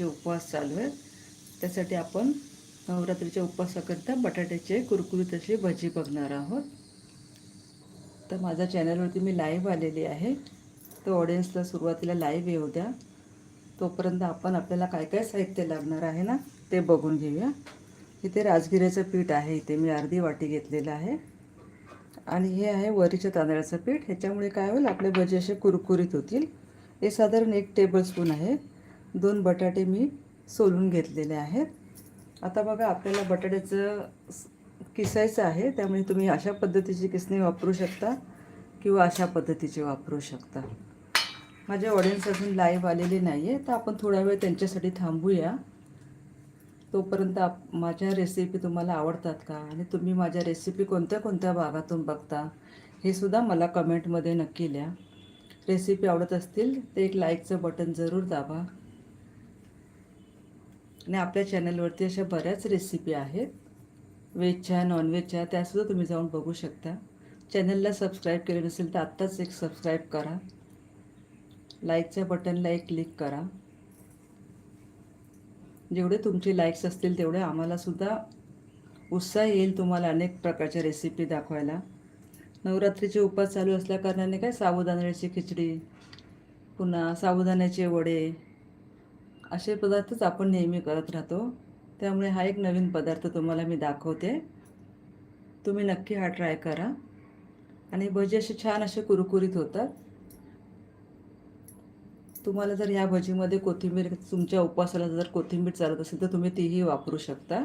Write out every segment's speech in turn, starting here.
नवरात्रीचे उपवास चालू आहेत. त्यासाठी आपण नवरात्रीच्या उपवासाकरिता बटाट्याचे कुरकुरीत अशी भजी बघणार आहोत. तर माझ्या चॅनलवरती मी लाईव्ह आलेली आहे. तर ऑडियन्सला सुरुवातीला लाईव्ह येऊ द्या. तोपर्यंत आपण आपल्याला काय काय साहित्य लागणार आहे ना ते बघून घेऊया. इथे राजगिऱ्याचं पीठ आहे इथे. मी अर्धी वाटी घेतलेलं आहे. आणि हे आहे वरीच्या तांदळाचं पीठ. ह्याच्यामुळे काय होईल आपले भजी असे कुरकुरीत होतील. हे साधारण एक टेबलस्पून आहे. दोन बटाटे मी सोलून घेतलेले आहेत. आता बघा आपल्याला बटाट्याचं किसायचं आहे त्यामुळे तुम्ही अशा पद्धतीची किसणी वापरू शकता किंवा अशा पद्धतीची वापरू शकता. माझे ऑडियन्स अजून लाईव्ह आलेले नाही आहे तर आपण थोडा वेळ त्यांच्यासाठी थांबूया. तोपर्यंत आप माझ्या रेसिपी तुम्हाला आवडतात का? आणि तुम्ही माझ्या रेसिपी कोणत्या कोणत्या भागातून बघता? हे सुद्धा मला कमेंटमध्ये नक्की लिहा. रेसिपी आवडत असतील तर एक लाईकचं बटन जरूर दाबा. आणि आपल्या चॅनलवरती अशा बऱ्याच रेसिपी आहेत. व्हेजच्या नॉनव्हेजच्या त्यासुद्धा तुम्ही जाऊन बघू शकता. चॅनलला सबस्क्राईब केले नसेल तर आत्ताच एक सबस्क्राईब करा. लाईकच्या बटनला एक क्लिक करा. जेवढे तुमचे लाईक्स असतील तेवढे आम्हालासुद्धा उत्साह येईल तुम्हाला अनेक प्रकारच्या रेसिपी दाखवायला. नवरात्रीचे उपवास चालू असल्याकारणाने काय? साबुदाण्याची खिचडी पुन्हा साबुदाण्याचे वडे असे पदार्थच आपण नेहमी करत राहतो. त्यामुळे हा एक नवीन पदार्थ तुम्हाला मी दाखवते. तुम्ही नक्की हा ट्राय करा. आणि भजी असे छान असे कुरकुरीत होतात. तुम्हाला जर ह्या भजीमध्ये कोथिंबीर तुमच्या उपवासाला जर कोथिंबीर चालत असेल तर तुम्ही तीही वापरू शकता.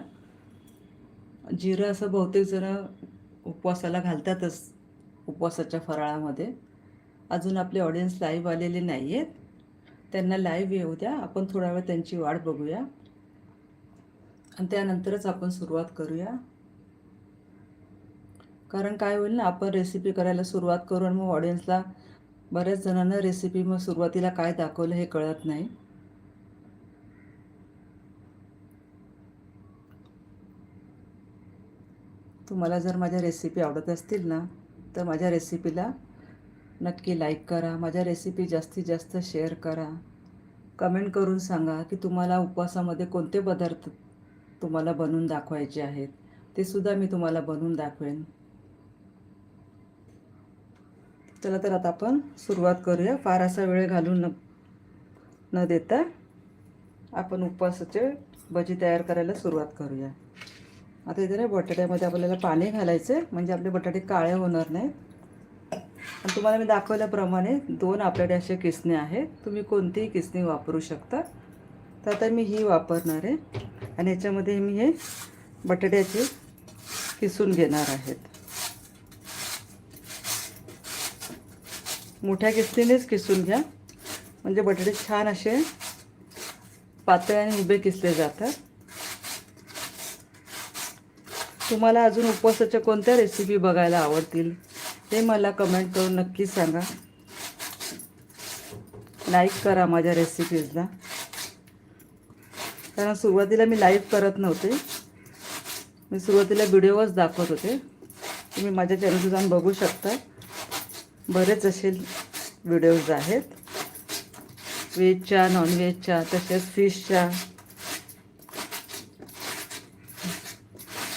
जिरं असं बहुतेक जरा उपवासाला घालतातच उपवासाच्या फराळामध्ये. अजून आपले ऑडियन्स लाईव्ह आलेले नाही आहेत त्यांना लाईव्ह येऊ द्या. आपण थोडा वेळ त्यांची वाट बघूया. आणि त्यानंतरच आपण सुरुवात करूया. कारण काय होईल ना आपण रेसिपी करायला सुरुवात करू आणि मग ऑडियन्सला बऱ्याच जणांना रेसिपी मग सुरुवातीला काय दाखवलं हे कळत नाही. तुम्हाला जर माझ्या रेसिपी आवडत असतील ना तर माझ्या रेसिपीला नक्की लाईक करा. माझ्या रेसिपी जास्तीत जास्त शेअर करा. कमेंट करून सांगा की तुम्हाला उपवासामध्ये कोणते पदार्थ तुम्हाला बनवून दाखवायचे आहेत. ते सुद्धा मी तुम्हाला बनवून दाखवेन. चला तर आता आपण सुरुवात करूया. फार असा वेळ घालून न न देता आपण उपवासाचे भजी तयार करायला सुरुवात करूया. आता इथे बटाट्यामध्ये आपल्याला पाणी घालायचं म्हणजे आपले बटाटे काळे होणार नाहीत. आणि तुम्हाला मी दाखवल्याप्रमाणे दोन आपल्याकडे असे किसणे आहेत. तुम्ही कोणतीही किसणी वापरू शकता. तर आता मी ही वापरणार आहे. आणि याच्यामध्ये मी हे बटाट्याचे किसून घेणार आहेत. मोठ्या किसणीनेच किसून घ्या. म्हणजे बटाटे छान असे पातळ आणि उभे किसले जातात. तुम्हाला अजून उपवासाच्या कोणत्या रेसिपी बघायला आवडतील? ते मला कमेंट करून नक्की सांगा. लाईक करा माझ्या रेसिपीजला कारण सुरुवातीला मी लाईव्ह करत नव्हते. मी सुरुवातीला व्हिडिओच दाखवत होते. तुम्ही माझ्या चॅनलवर जाऊन बघू शकता. बरेच असे व्हिडिओज आहेत. व्हेजच्या नॉनव्हेजच्या तसेच फिशच्या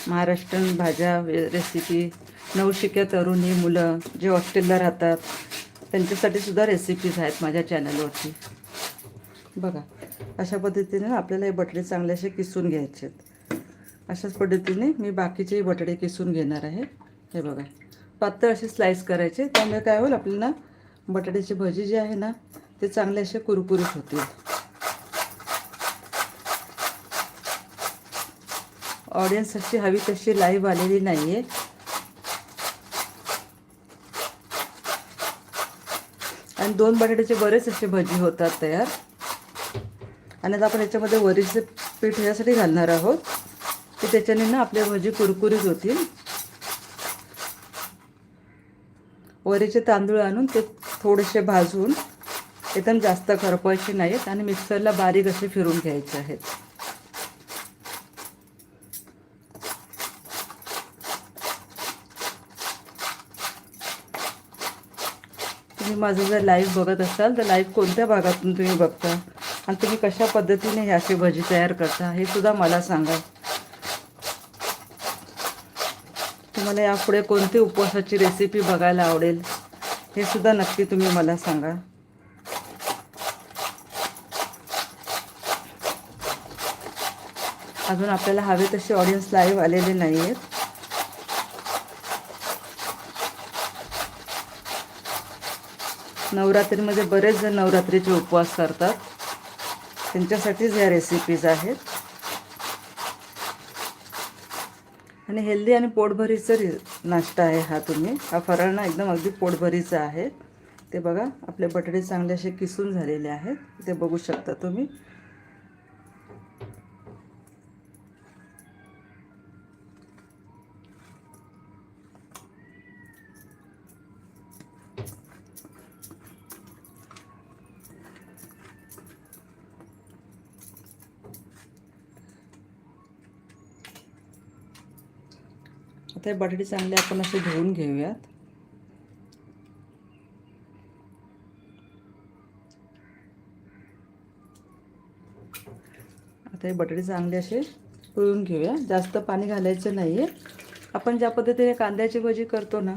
महाराष्ट्रीयन भाज्या वे- रेसिपी नवशिक्या तरुणी मुलं जे हॉस्टेलला राहतात त्यांच्यासाठी सुद्धा रेसिपीज आहेत माझ्या चॅनलवरती बघा अशा पद्धतीने आपल्याला हे बटाटे चांगले असे किसून घ्यायचे आहेत. अशाच पद्धतीने मी बाकीचेही बटाटे किसून घेणार आहे. हे बघा पातळ असे स्लाईस करायचे त्यामुळे काय होईल आपल्याला बटाट्याची भजी जी आहे ना ते चांगले असे कुरकुरीत होतील. ऑडियन्स अशी हवी तशी लाईव्ह आलेली नाही आहे आणि दोन बटाट्याचे बरेच असे भजी होतात तयार. आणि आता आपण याच्यामध्ये वरीचे पीठ ह्यासाठी घालणार आहोत. की त्याच्याने ना आपल्या भजी कुरकुरीत होतील. वरीचे तांदूळ आणून ते थोडेसे भाजून एकदम जास्त करपवायचे नाहीत आणि मिक्सरला बारीक असे फिरून घ्यायचे आहेत. तुम्ही माझं जर लाईव्ह बघत असाल तर लाईव्ह कोणत्या भागातून तुम्ही बघता? आणि तुम्ही कशा पद्धतीने हे अशी भजी तयार करता? हे सुद्धा मला सांगा. तुम्हाला यापुढे कोणती उपवासाची रेसिपी बघायला आवडेल हे सुद्धा नक्की तुम्ही मला सांगा. अजून आपल्याला हवे तसे ऑडियन्स लाईव्ह आलेले नाही आहेत नवरात्रीमध्ये बरेच जण नवरात्रीचे उपवास करतात. त्यांच्यासाठीच ह्या रेसिपीज आहेत. आणि हेल्दी आणि पोटभरीचं नाश्ता आहे हा तुम्ही. हा फराळणा एकदम अगदी पोटभरीचा आहे. ते बघा आपले बटाटे चांगले असे किसून झालेले आहेत. ते बघू शकता तुम्ही. आता हे बटाटे चांगले आपण असे धुवून घेऊयात. आता हे बटाटे चांगले असे पिळून घेऊया. जास्त पाणी घालायचं नाही आहे आपण ज्या पद्धतीने कांद्याची भजी करतो ना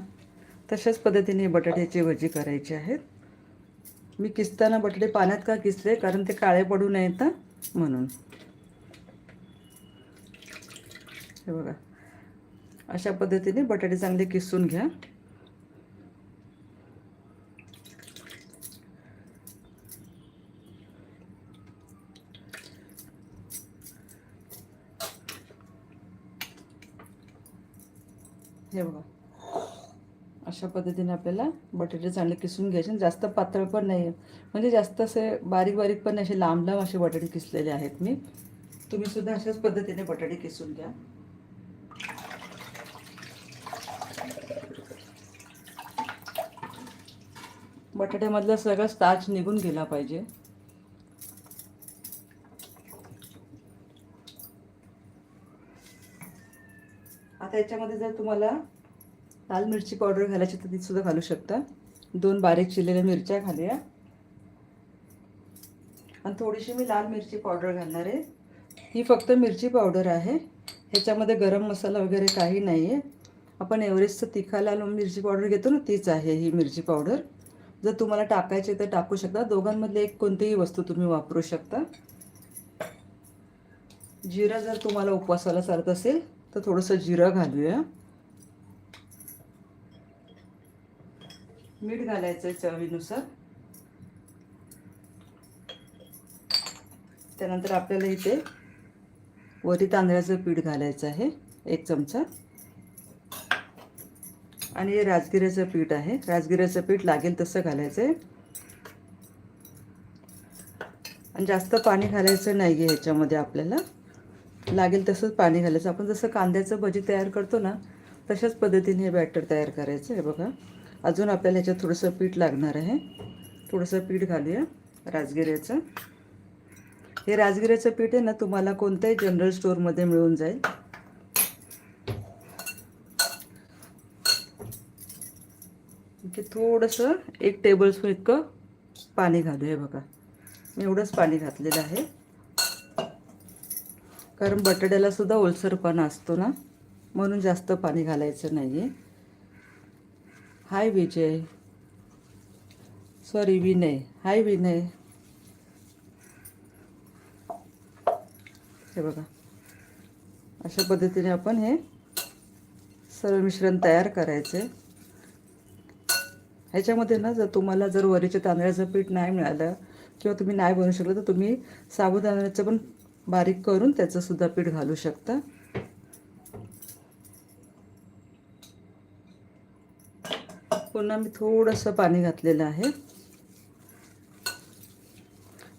तशाच पद्धतीने बटाट्याची भजी करायची आहेत. मी किसताना बटाटे पाण्यात का किसले? कारण ते काळे पडू नयेत म्हणून. हे बघा. अशा पद्धतीने बटाटे चांगले किसून घ्या. हे बघा. अशा पद्धतीने आपल्याला बटाटे चांगले किसून घ्यायचे. आणि जास्त पातळ पण नाही म्हणजे जास्त असे बारीक बारीक पण नाही, असे लांब लांब असे बटाटे किसलेले आहेत मी. तुम्ही सुद्धा अशाच पद्धतीने बटाटे किसून घ्या. बटाट्यामधलं सगळं स्टार्च निघून गेला पाहिजे. आता याच्यामध्ये जर तुम्हाला लाल मिरची पावडर घालायची तर ती सुद्धा घालू शकता. दोन बारीक चिरलेल्या मिरच्या घालूया. आणि थोडीशी मी लाल मिरची पावडर घालणार आहे. ही फक्त मिरची पावडर आहे. ह्याच्यामध्ये गरम मसाला वगैरे काही नाही आहे आपण एव्हरेस्टचं तिखा लाल मिरची पावडर घेतो ना तीच आहे ही मिरची पावडर. जर तुम्हाला टाकायचे तर टाकू शकता. दोघांमधले एक कोणतीही वस्तू तुम्ही वापरू शकता. जिरा जर तुम्हाला उपवासाला चालत असेल तर थोडंसं जिरं घालूया. मीठ घालायचं आहे चवीनुसार. त्यानंतर आपल्याला इथे वरी तांदळाचं पीठ घालायचं आहे एक चमचा. आणि हे राजगिऱ्याचं पीठ आहे. राजगिऱ्याचं पीठ लागेल तसं घालायचं आहे आणि जास्त पाणी घालायचं नाही आहे ह्याच्यामध्ये आपल्याला. लागेल तसंच पाणी घालायचं. आपण जसं कांद्याचं भजी तयार करतो ना तशाच पद्धतीने हे बॅटर तयार करायचं आहे बघा. अजून आपल्याला ह्याच्यात थोडंसं पीठ लागणार आहे. थोडंसं पीठ घालूया राजगिऱ्याचं. हे राजगिऱ्याचं पीठ आहे ना तुम्हाला कोणत्याही जनरल स्टोअरमध्ये मिळून जाईल इथे थोडंसं एक टेबलस्पून इतकं पाणी घालू हे बघा. मी एवढंच पाणी घातलेलं आहे. कारण बटाट्याला सुद्धा ओलसरपणा असतो ना म्हणून जास्त पाणी घालायचं नाही आहे hi Vijay. Sorry Vinay. Hi Vinay. हे बघा. अशा पद्धतीने आपण हे सर्व मिश्रण तयार करायचे ह्याच्यामध्ये ना जर तुम्हाला जर वरीच्या तांदळाचं पीठ नाही मिळालं किंवा तुम्ही नाही बनवू शकलं तर तुम्ही साबुदाण्याचं पण बारीक करून त्याचंसुद्धा पीठ घालू शकता. पुन्हा मी थोडंसं पाणी घातलेलं आहे.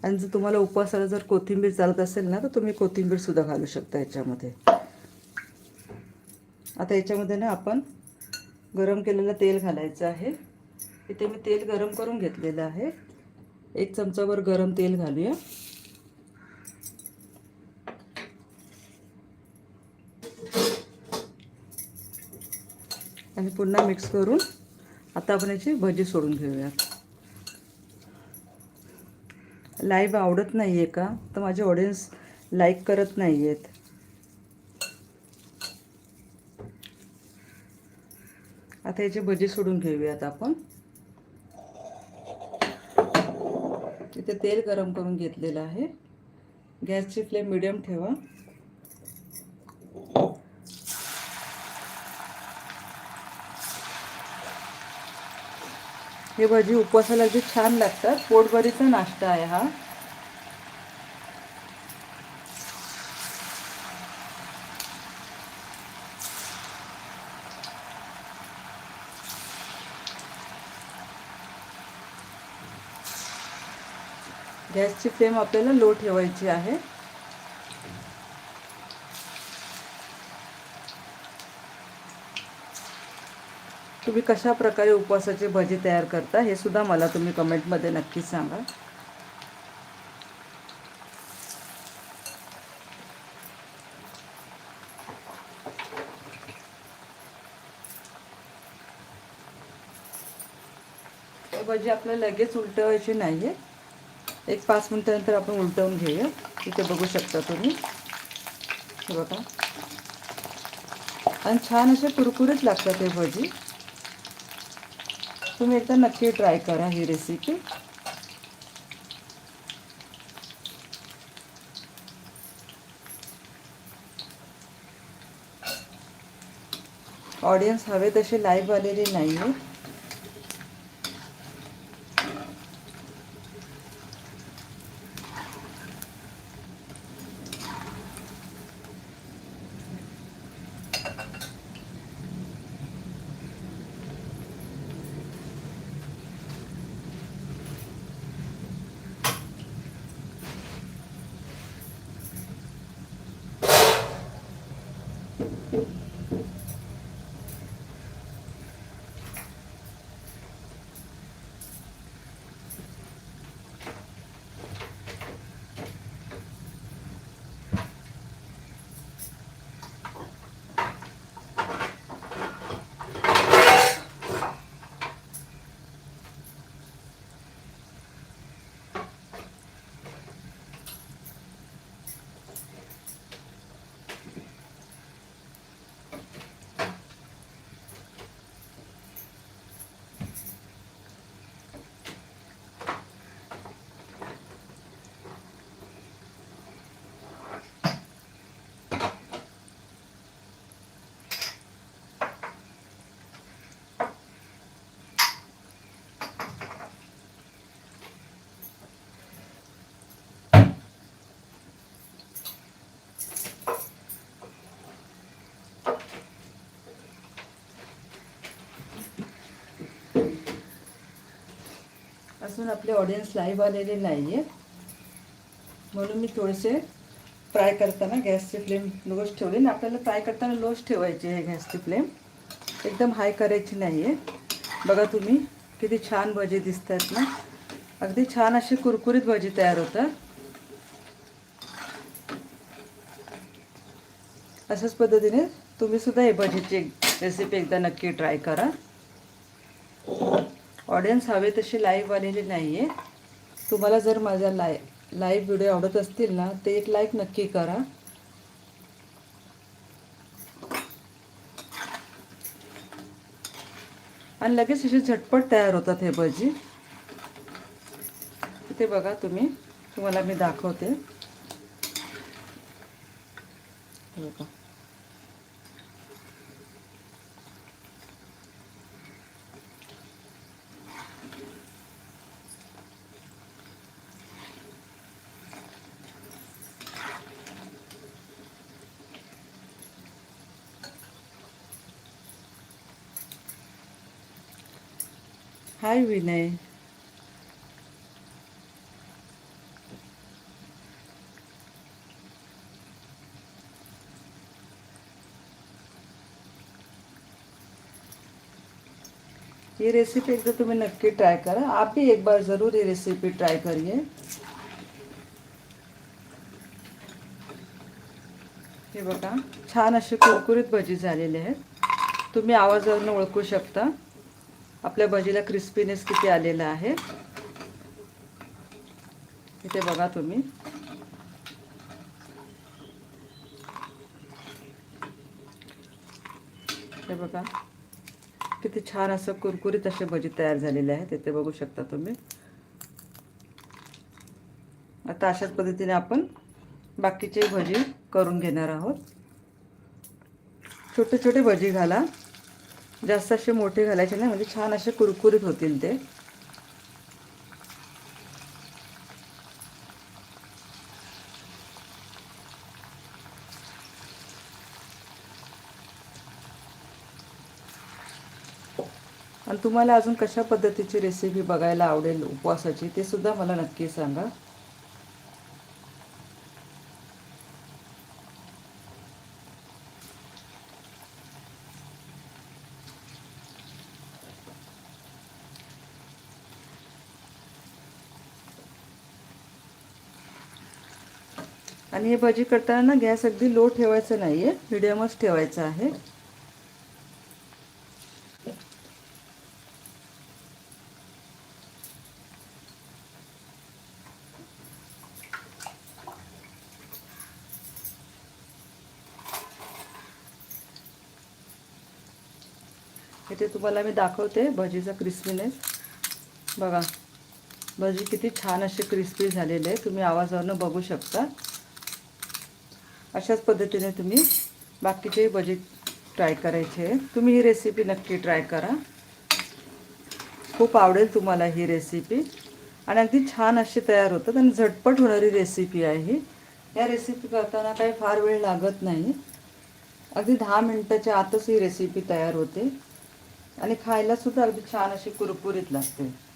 आणि जर तुम्हाला उपवासाला जर कोथिंबीर चालत असेल ना तर तुम्ही कोथिंबीरसुद्धा घालू शकता याच्यामध्ये आता याच्यामध्ये ना आपण गरम केलेलं तेल घालायचं आहे. इथे मी तेल गरम करून घेतलेलं आहे. एक चमचावर गरम तेल घालूया. आणि पुन्हा मिक्स करून आता आपण याची भजी सोडून घेऊया. लाईव्ह आवडत नाही आहे का? तर माझे ऑडियन्स लाईक करत नाही आहेत आता याची भजी सोडून घेऊयात आपण. इथे तेल गरम करून घेतलेलं आहे. गॅसची फ्लेम मिडियम ठेवा. हे भजी उपवासाला अगदी छान लागतात. पोटभरीचा नाश्ता आहे हा. गॅसची फ्लेम आपल्याला लो ठेवायची आहे. तुम्ही कशा प्रकारे उपवासाची भजी तयार करता हे सुद्धा मला तुम्ही कमेंटमध्ये नक्कीच सांगा. भजी आपल्याला लगेच उलटवायची नाही आहे एक पाच मिनटानंतर आपण उलटवून घेऊया. इथे बघू शकता तुम्ही. हे बघा. आणि छान असे कुरकुरीत लागतात हे भजी. तुम्ही एकदा नक्की ट्राय करा ही रेसिपी ऑडियन्स हवे तसे लाईव्ह आलेले नाही आहेत अजून आपले ऑडियन्स लाईव्ह आलेले नाही आहे म्हणून मी थोडेसे फ्राय करताना गॅसची फ्लेम लोच ठेवली. आणि आपल्याला फ्राय करताना लोच ठेवायची आहे गॅसची फ्लेम एकदम हाय करायची नाही आहे बघा तुम्ही किती छान भजी आहेत ना. अगदी छान अशी कुरकुरीत भजी तयार होतात. अशाच पद्धतीने तुम्ही सुद्धा हे भजीची रेसिपी एकदा नक्की ट्राय करा. ऑडियन्स हवे तसे लाईव्ह आलेले नाही आहे तुम्हाला जर माझा लाय लाईव्ह व्हिडिओ आवडत असतील ना ते एक लाईक नक्की करा. आणि लगेच असे झटपट तयार होतात हे भजी. ते बघा तुम्ही तुम्हाला मी दाखवते. बघा. हाय विनय ये रेसिपी एकदा तुम्ही नक्की ट्राय करा. आप ही एक बार ज़रूर ये रेसिपी ट्राय करिए. हे बघा छान अशी कुरकुरीत भजी झालेले आहेत. तुम्ही आवाजावरून ओळखू शकता. आपल्या भजीला क्रिस्पीनेस किती आलेला आहे? इथे बघा तुम्ही. हे बघा. किती छान असं कुरकुरीत असे भजी तयार झालेले आहेत इथे बघू शकता तुम्ही. आता अशाच पद्धतीने आपण बाकीचे भजी करून घेणार आहोत. छोटे छोटे भजी घाला. जास्त असे मोठे घालायचे नाही म्हणजे छान असे कुरकुरीत होतील ते. आणि तुम्हाला अजून कशा पद्धतीची रेसिपी बघायला आवडेल उपवासाची ते सुद्धा मला नक्की सांगा. आणि हे भजी करताना गॅस अगदी लो ठेवायचं नाही आहे मिडियमच ठेवायचं आहे. इथे तुम्हाला मी दाखवते भजीचा क्रिस्पीनेस बघा भजी किती छान असे क्रिस्पी झालेले आहे. तुम्ही आवाजावरनं बघू शकता. अशाच पद्धतीने तुम्ही बाकीचे भजी ट्राय करायचे. तुम्ही ही रेसिपी नक्की ट्राय करा. खूप आवडेल तुम्हाला ही रेसिपी आणि अगदी छान अशी तयार होतात आणि झटपट होणारी रेसिपी आहे ही. या रेसिपी करताना काही फार वेळ लागत नाही. अगदी दहा मिनटाच्या आतच ही रेसिपी तयार होते. आणि खायला सुद्धा अगदी छान अशी कुरकुरीत लागते.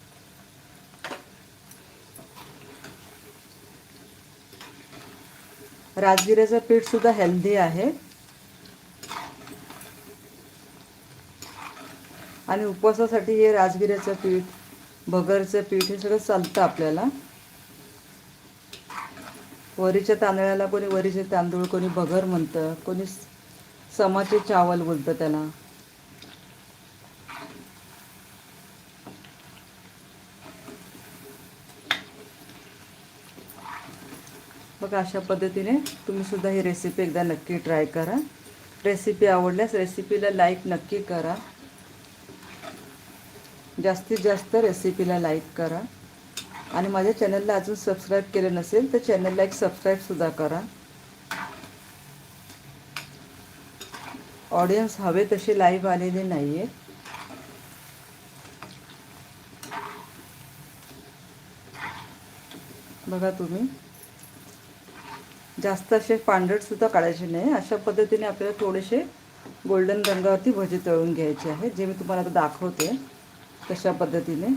राजगिऱ्याचं पीठ सुद्धा हेल्दी आहे. आणि उपवासासाठी हे राजगिऱ्याचं पीठ भगरचं पीठ हे सगळं चालतं आपल्याला. वरीच्या तांदळाला कोणी वरीचे तांदूळ कोणी भगर म्हणतं कोणी समाचे चावल बोलतं त्याला. बघा अशा पद्धतीने तुम्ही सुद्धा ही रेसिपी एकदा नक्की ट्राय करा. रेसिपी आवडल्यास रेसिपीला लाईक नक्की करा. जास्तीत जास्त रेसिपीला लाईक करा. आणि माझ्या चॅनलला अजून सबस्क्राईब केलं नसेल तर चॅनलला एक सबस्क्राईबसुद्धा करा. ऑडियन्स हवे तसे लाईव्ह आलेले नाही आहेत बघा तुम्ही. जास्त असे पांढरटसुद्धा काढायचे नाही. अशा पद्धतीने आपल्याला थोडेसे गोल्डन रंगावरती भजी तळून घ्यायचे आहे जे मी तुम्हाला आता दाखवते तशा पद्धतीने.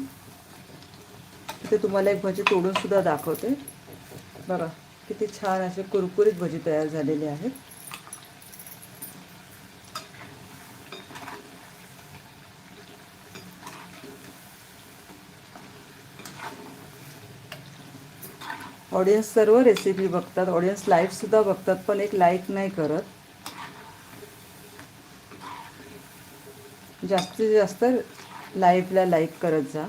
तिथे तुम्हाला एक भजी तोडूनसुद्धा दाखवते. बघा किती छान असे कुरकुरीत भजी तयार झालेले आहेत. ऑडियन्स सर्व रेसिपी बघतात. ऑडियन्स लाईव्हसुद्धा बघतात पण एक लाईक नाही करत. जास्तीत जास्त लाईव्हला लाईक करत जा.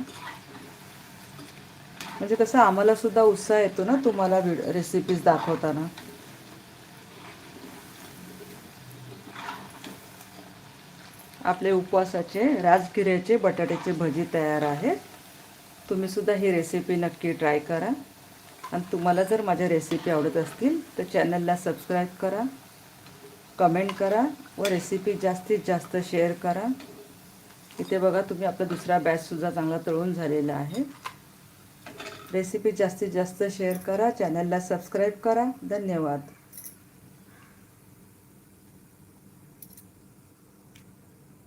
म्हणजे कसं आम्हालासुद्धा उत्साह येतो ना तुम्हाला रेसिपीज दाखवताना. आपले उपवासाचे राजगिऱ्याचे बटाट्याचे भजी तयार आहेत. तुम्ही सुद्धा ही रेसिपी नक्की ट्राय करा. आणि तुम्हाला जर माझ्या रेसिपी आवडत असतील तर चॅनलला सबस्क्राईब करा कमेंट करा व रेसिपी जास्तीत जास्त शेअर करा. इथे बघा तुम्ही आपला दुसरा बॅचसुद्धा चांगला तळून झालेला आहे. रेसिपी जास्तीत जास्त शेअर करा चॅनलला सबस्क्राईब करा. धन्यवाद.